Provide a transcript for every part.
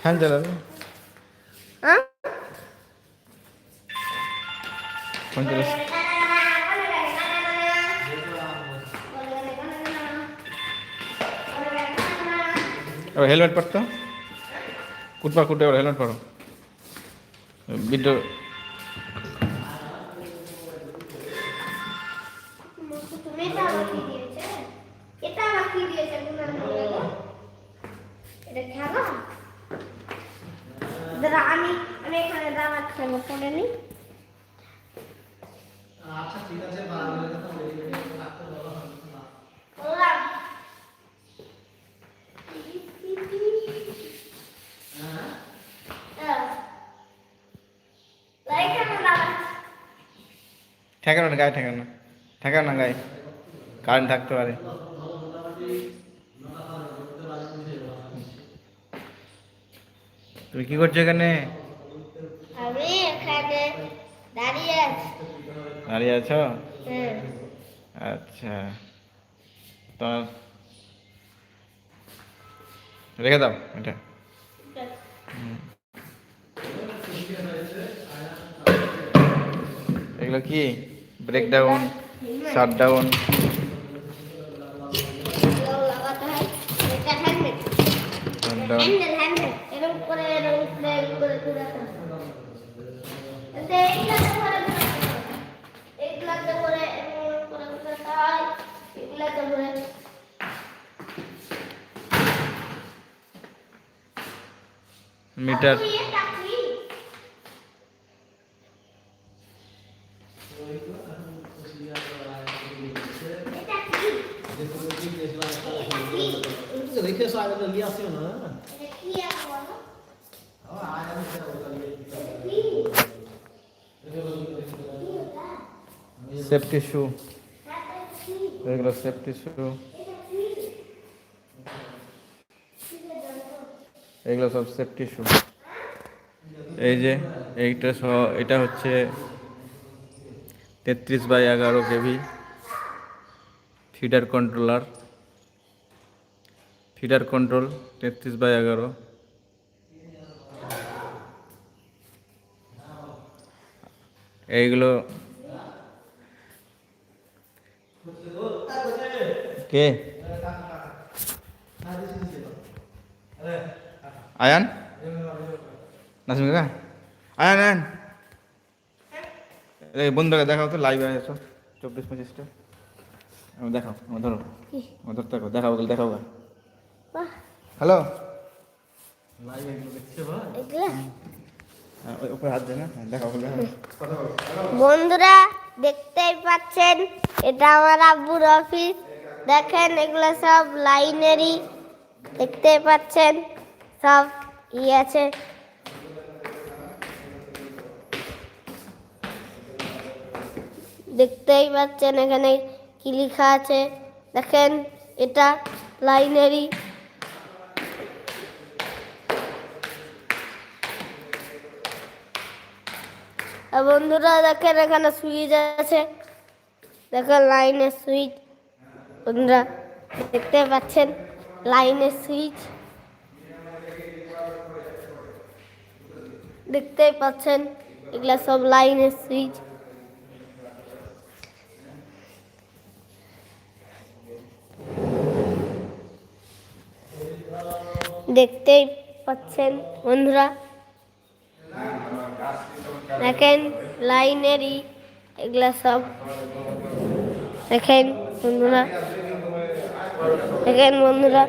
Fan চালাবে হ্যাঁ phone চালাচ্ছে এবার হেলমেট পরতো কুটপা কুটে এবার হেলমেট পরো বিদ্যুৎ তুমি এটা আবার কি দিয়েছে এটা আবার কি দিয়েছে গুনার মধ্যে গো? এটা খেলা দাঁড়া আমি আমি এখানে দাঁড়া খেলব ফোনে নি বললাম। হ্যাঁ। এখানে দাঁড়া। ঠেকানো না গায়ে ঠেকানো ঠেকানো না গায়ে। কারেন্ট থাকতে পারে। তুমি কি করছ এখানে? আমি এখানে দাঁড়িয়ে আছি। দাঁড়িয়ে আছো? হ্যাঁ। আচ্ছা। তোমার রেখে দাও এটা। এগুলো কি? ব্রেক ডাউন শাট ডাউন এগুলো লাগাতে হয় এটা handle shut down handle handle এরকম করে এরকম করে করে ঘুরাতে হয় এতে এইগুলাতে করে ঘুরাতে হয়। এইগুলাতে করে এরকম করে ঘুরাতে হয় এগুলাতে করে মিটার আপু, এটা কি? এটা কি? কি? দেখে সাইড লিয়ে আসিও না? Safety shoe? এগুলো সেফটি শু? এগুলো সব সেফটি শু এই যে এইটা সহ, এটা হচ্ছে তেত্রিশ বাই এগারো KV, feeder controller feeder control তেত্রিশ বাই এগারো। এইগুলো কে? আয়ান? নাসিম কাকা? আয়ান আয়ান। এই বন্ধুকে দেখাও তো লাইভে আছো। চব্বিশ পঁচিশটা। দেখাও আমার ধরো। আমার ধরতে দেখাও দেখাও। বাহ, হ্যালো। লাইভ এগুলো দেখছে ভাই এগুলা? উপরে হাত দে না। হ্যাঁ, দেখাও বন্ধুরা দেখতেই পাচ্ছেন এটা আমার আব্বুর অফিস। দেখেন এগুলো সব লাইনেরই। দেখতে পাচ্ছেন সব ই আছে। দেখতেই পাচ্ছেন এখানে কি লেখা আছে। দেখেন এটা লাইনেরই। বন্ধুরা দেখেন এখানে সুইচ আছে। দেখেন লাইনের সুইচ। বন্ধুরা, দেখতে পাচ্ছেন? লাইনের সুইচ। দেখতেই পাচ্ছেন? এগুলা সব লাইনের সুইচ। দেখতেই পাচ্ছেন? বন্ধুরা দেখেন লাইনেরই এগুলা সব। দেখেন বন্ধুরা। দেখেন বন্ধুরা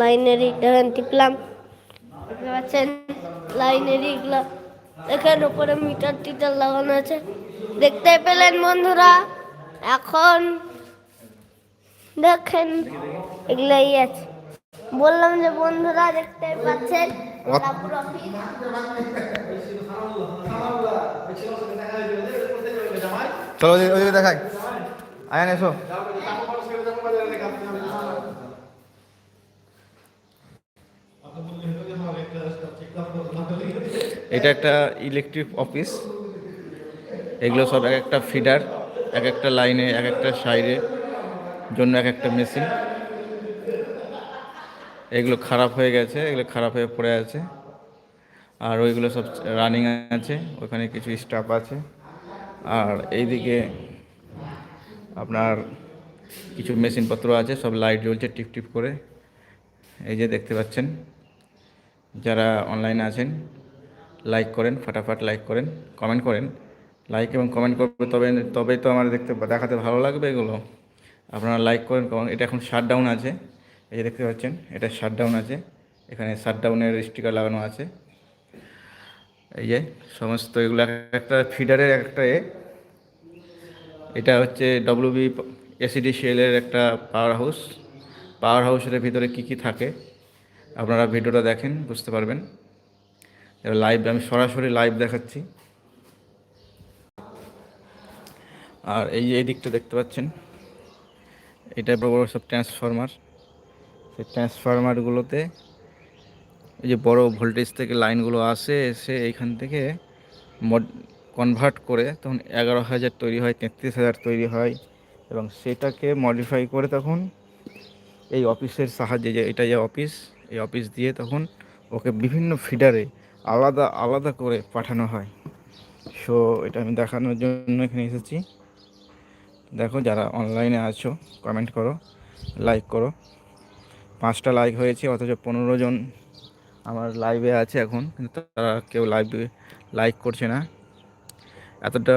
লাইনেরই দেখেন টিপলাম। দেখতে পাচ্ছেন? লাইনেরই এগুলা। দেখেন উপরে মিটার টিটার লাগানো আছে। দেখতে পেলেন বন্ধুরা? এখন দেখেন এগুলাই আছে। বললাম যে বন্ধুরা দেখতে পাচ্ছেন? চলো ওদিকে ওদিকে দেখাই আয়ান এসো এটা একটা ইলেকট্রিক অফিস এগুলো সব এক একটা ফিডার এক একটা লাইনে এক একটা সাইডে জন্য এক একটা মেশিন এগুলো খারাপ হয়ে গেছে এগুলো খারাপ হয়ে পড়ে আছে। আর ওইগুলো সব রানিং আছে, ওখানে কিছু স্টাফ আছে। আর এইদিকে আপনার কিছু মেশিনপত্র আছে, সব লাইট জ্বলছে টিপ টিপ করে। এই যে দেখতে পাচ্ছেন, যারা অনলাইনে আছেন লাইক করেন, ফাটাফাট লাইক করেন কমেন্ট করেন। লাইক এবং কমেন্ট করবে, তবে, তবেই তো আমার দেখতে, দেখাতে ভালো লাগবে এগুলো। আপনারা লাইক করেন এটা এখন শাট ডাউন আছে। এই যে দেখতে পাচ্ছেন, এটা শাট ডাউন আছে। এখানে শাট ডাউনের স্টিকার লাগানো আছে। এই যে, সমস্ত এগুলো এক একটা ফিডারের একটা এ। এটা হচ্ছে ডব্লিউবি এসিডিসিএলের একটা পাওয়ার হাউস পাওয়ার হাউসের ভিতরে কি কি থাকে, আপনারা ভিডিওটা দেখেন, বুঝতে পারবেন। লাইভ আমি সরাসরি লাইভ দেখাচ্ছি। আর এই যে, এই দিকটা দেখতে পাচ্ছেন, এটা বড় বড় সব ট্রান্সফরমার সেই ট্রান্সফরমারগুলোতে এই যে বড় ভোল্টেজ থেকে লাইনগুলো আসে এসে এইখান থেকে মড কনভার্ট করে তখন এগারো হাজার তৈরি হয়, তেত্রিশ হাজার তৈরি হয় এবং সেটাকে মডিফাই করে তখন এই অফিসের সাহায্যে যে এটা যে অফিস এই অফিস দিয়ে তখন ওকে বিভিন্ন ফিডারে আলাদা আলাদা করে পাঠানো হয়। সো এটা আমি দেখানোর জন্য এখানে এসেছি। দেখো যারা অনলাইনে আছো কমেন্ট করো লাইক করো। পাঁচটা লাইক হয়েছে, অথচ পনেরো জন আমার লাইভে আছে এখন, কিন্তু তারা কেউ লাইভে লাইক করছে না। এতটা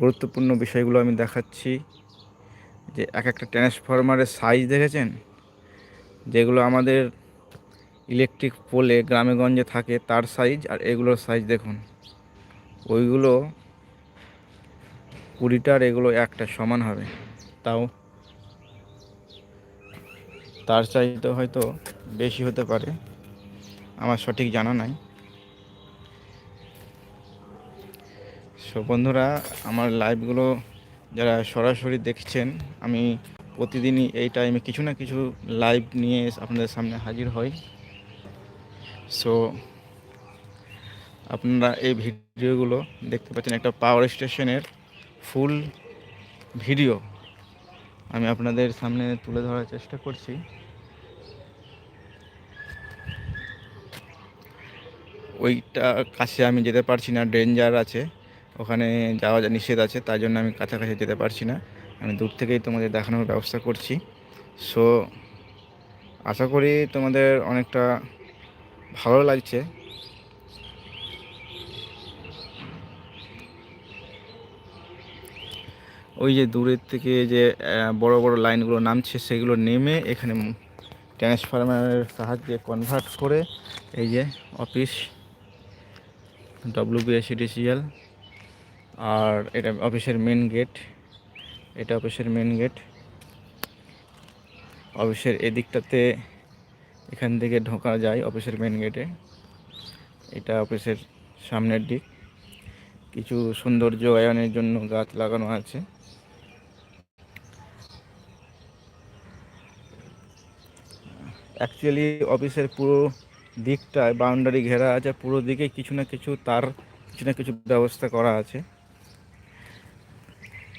গুরুত্বপূর্ণ বিষয়গুলো আমি দেখাচ্ছি। যে এক একটা ট্রান্সফরমারের সাইজ দেখেছেন? যেগুলো আমাদের ইলেকট্রিক পোলে গ্রামে গঞ্জে থাকে, তার সাইজ আর এগুলোর সাইজ দেখুন। ওইগুলো কুড়িটার এগুলো একটা সমান হবে। তাও তার চাইতে হয়তো বেশি হতে পারে। আমার সঠিক জানা নাই। সো বন্ধুরা, আমার লাইভগুলো যারা সরাসরি দেখছেন, আমি প্রতিদিনই এই টাইমে কিছু না কিছু লাইভ নিয়ে আপনাদের সামনে হাজির হই। সো আপনারা এই ভিডিওগুলো দেখতে পাচ্ছেন একটা পাওয়ার স্টেশনের ফুল ভিডিও আমি আপনাদের সামনে তুলে ধরার চেষ্টা করছি। ওইটা কাছে আমি যেতে পারছি না ডেঞ্জার আছে, ওখানে যাওয়া নিষেধ আছে তাই জন্য আমি কাছাকাছি যেতে পারছি না। আমি দূর থেকেই তোমাদের দেখানোর ব্যবস্থা করছি। সো আশা করি তোমাদের অনেকটা ভালো লাগছে। ওই যে দূরের থেকে যে বড় বড় লাইনগুলো নামছে, সেগুলো নেমে এখানে ট্রান্সফরমারের সাহায্যে কনভার্ট করে এই যে অফিস ডব্লিউবিএসিডিসিএল আর এটা অফিসের মেন গেট এটা অফিসের মেন গেট অফিসের এদিকটাতে এখান থেকে ঢোকা যায় অফিসের মেন গেটে এটা অফিসের সামনের দিক। কিছু সৌন্দর্য আয়নের জন্য গাছ লাগানো আছে। অ্যাকচুয়ালি অফিসের পুরো দিকটায় বাউন্ডারি ঘেরা আছে, পুরো দিকে কিছু না কিছু তার, কিছু না কিছু ব্যবস্থা করা আছে।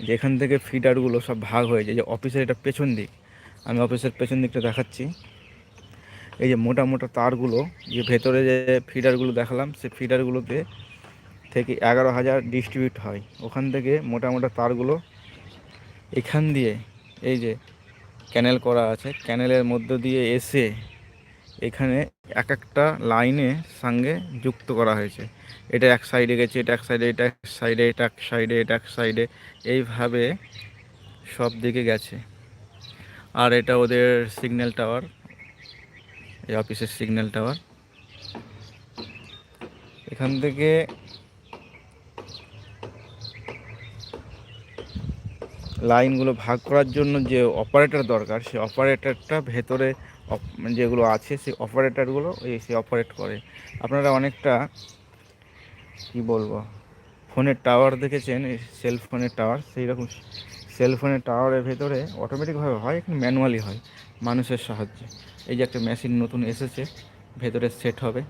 যেখান থেকে ফিডারগুলো সব ভাগ হয়ে যায়, যে অফিসের এটা পেছন দিক, আমি অফিসের পেছন দিকটা দেখাচ্ছি। এই যে মোটা মোটা তারগুলো, যে ভেতরে যে ফিডারগুলো দেখালাম, সে ফিডারগুলোতে থেকে এগারো হাজার ডিস্ট্রিবিউট হয়। ওখান থেকে মোটা মোটা তারগুলো এখান দিয়ে, এই যে ক্যানেল করা আছে ক্যানেলের মধ্য দিয়ে এসে এখানে এক একটা লাইনে সঙ্গে যুক্ত করা হয়েছে। এটা এক সাইডে গেছে, এটা এক সাইডে এটা এক সাইডে এটা এক সাইডে এটা এক সাইডে এইভাবে সব দিকে গেছে। আর এটা ওদের সিগন্যাল টাওয়ার এই অফিসের সিগন্যাল টাওয়ার এখান থেকে লাইনগুলো ভাগ করার জন্য যে অপারেটর দরকার সেই অপারেটরটা ভেতরে যেগুলো আছে সেই অপারেটরগুলো এই সে অপারেট করে। আপনারা অনেকটা, কি বলব, ফোনের টাওয়ার দেখেছেন? সেল ফোনের টাওয়ার, সেই রকম সেল ফোনের টাওয়ারের ভেতরে অটোমেটিকভাবে হয়, এখানে ম্যানুয়ালি হয়, মানুষের সাহায্যে। এই যে একটা মেশিন নতুন এসেছে, ভেতরে সেট হবে।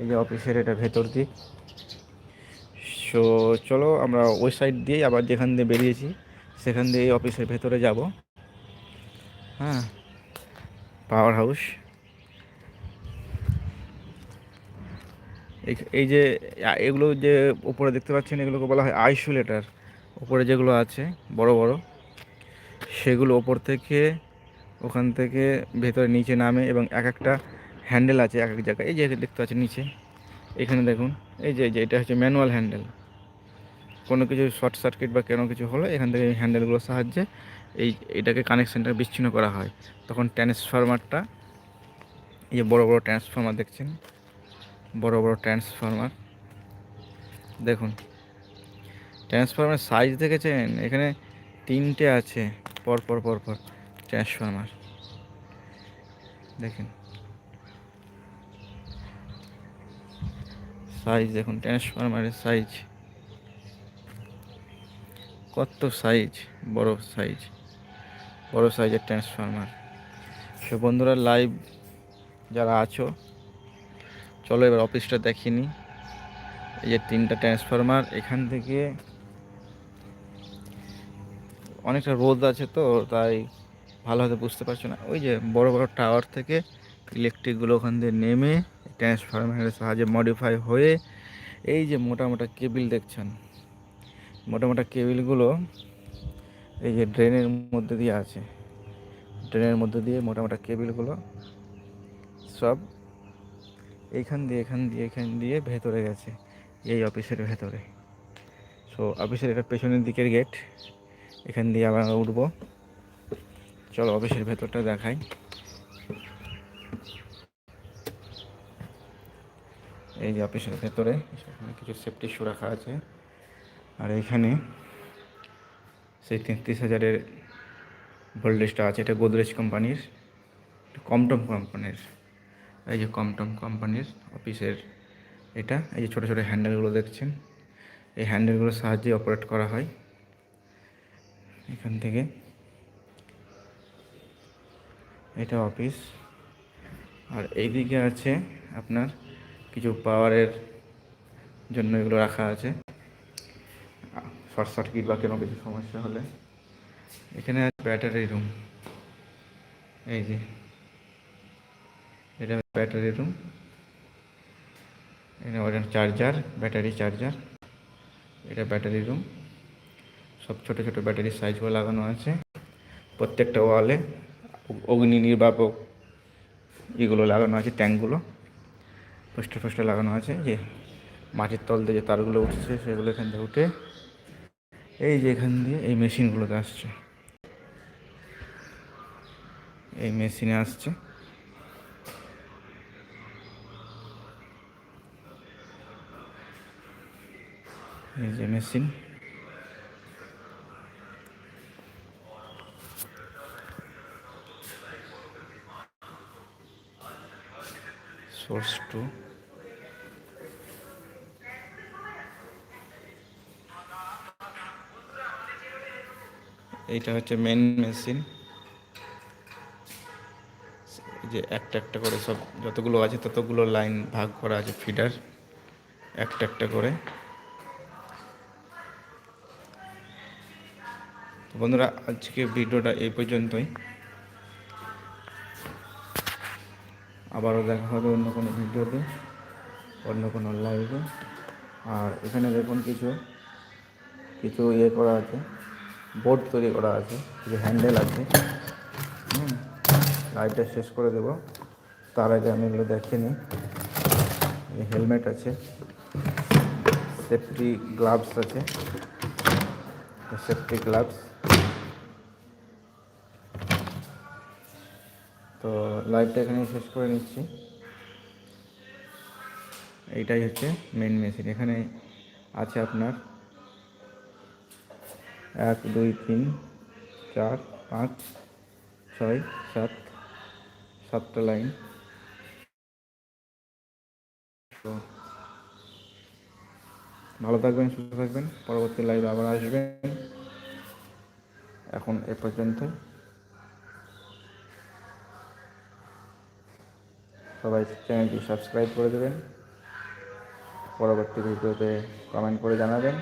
এই যে অফিসের এটা ভেতর দিক। সো, চলো আমরা ওই সাইড দিয়েই আবার যেখান দিয়ে বেরিয়েছি, সেখান দিয়ে এই অফিসের ভেতরে যাব। হ্যাঁ। পাওয়ার হাউস এই- যে এগুলো যে উপরে দেখতে পাচ্ছেন, এগুলোকে বলা হয় আইসোলেটার। উপরে যেগুলো আছে, বড় বড়, সেগুলো ওপর থেকে, ওখান থেকে ভেতরে নিচে নামে এবং এক একটা হ্যান্ডেল আছে এক এক জায়গায়। এই যে দেখতে পাচ্ছেন নিচে, এখানে দেখুন, এই যে যে, এটা হচ্ছে ম্যানুয়াল হ্যান্ডেল। কোনো কিছু শর্ট সার্কিট বা কোনো কিছু হলে এখান থেকে হ্যান্ডেলগুলোর সাহায্যে এই এটাকে কানেকশানটা বিচ্ছিন্ন করা হয়। তখন ট্রান্সফরমারটা এই যে বড় বড় ট্রান্সফরমার দেখছেন? বড় বড় ট্রান্সফরমার দেখুন ট্রান্সফরমার সাইজ দেখেছেন? এখানে তিনটে আছে, পর পর পর পর ট্রান্সফরমার দেখেন। সাইজ দেখুন ট্রান্সফরমারের সাইজ কত সাইজ বড় সাইজ বড় সাইজের ট্রান্সফরমার। সে বন্ধুরা লাইভ যারা আছো, চলো এবার অফিসটা দেখিনি এই যে তিনটা ট্রান্সফরমার, এখান থেকে অনেকটা রোদ আছে তো, তাই ভালো হয়তো বুঝতে পারছ না। ওই যে বড় বড় টাওয়ার থেকে ইলেকট্রিকগুলো ওখান দিয়ে নেমে ট্রান্সফরমারের সাহায্যে মডিফাই হয়ে এই যে মোটা মোটা কেবিল দেখছেন। মোটা মোটা কেবিলগুলো এই যে ড্রেনের মধ্যে দিয়ে আছে। ড্রেনের মধ্যে দিয়ে মোটা মোটা কেবিলগুলো সব এইখান দিয়ে, এখান দিয়ে এখান দিয়ে ভেতরে গেছে, এই অফিসের ভেতরে। সো অফিসের এটা পেছনের দিকের গেট এখান দিয়ে আবার উঠবো। চলো অফিসের ভেতরটা দেখাই। এই যে অফিসের ভেতরে কিছু সেফটি শু রাখা আছে। আর এইখানে সেই তেত্রিশ হাজারের ভোল্টেজটা আছে, এটা গোদরেজ কোম্পানির কমটম কোম্পানির, এই যে কমটম কোম্পানির অফিসের এটা, এই যে ছোটো ছোটো হ্যান্ডেলগুলো দেখছেন, এই হ্যান্ডেলগুলোর সাহায্যে অপারেট করা হয়। এখান থেকে এটা অফিস আর এইদিকে আছে আপনার কিছু পাওয়ারের জন্য এগুলো রাখা আছে। শর্ট সার্কিট বা কোনো কিছু সমস্যা হলে? এখানে ব্যাটারি রুম এই যে, এটা ব্যাটারি রুম ওটা চার্জার ব্যাটারি চার্জার এটা ব্যাটারি রুম সব ছোটো ছোটো ব্যাটারি সাইজগুলো লাগানো আছে। প্রত্যেকটা ওয়ালে অগ্নি নির্বাপক এগুলো লাগানো আছে ট্যাঙ্কগুলো পোস্টার ফোস্টার লাগানো আছে, যে মাটির তল দিয়ে যে তারগুলো উঠছে, সেগুলো এখান থেকে উঠে এই যে এখান দিয়ে এই মেশিনগুলোতে আসছে। এই মেশিনে আসছে। এই যে মেশিন। এইটা হচ্ছে মেন মেশিন যে একটা একটা করে সব যতগুলো আছে ততগুলো লাইন ভাগ করা আছে ফিডার একটা একটা করে। বন্ধুরা, আজকে ভিডিওটা এই পর্যন্তই। আবারও দেখা হবে অন্য কোনো ভিডিওতে, অন্য কোনো লাইভে আর এখানে দেখুন কিছু কিছু ইয়ে করা আছে। বোর্ড তৈরি করা আছে যে হ্যান্ডেল আছে। হুম লাইভটা শেষ করে দেবো। তার আগে আমি এগুলো দেখে নিই। হেলমেট আছে সেফটি গ্লাভস আছে সেফটি গ্লাভস তো লাইভটা এখানে শেষ করে নিচ্ছি। এইটাই হচ্ছে মেন মেশিন এখানে আছে আপনার এক, দুই, তিন, চার, পাঁচ, ছয়, সাত, সাতটা লাইন। তো ভালো থাকবেন, সুস্থ থাকবেন। পরবর্তী লাইভে আবার আসবেন। এখন এ পর্যন্ত। সবাই চ্যানেলটি সাবস্ক্রাইব করে দেবেন। পরবর্তী ভিডিওতে কমেন্ট করে জানাবেন।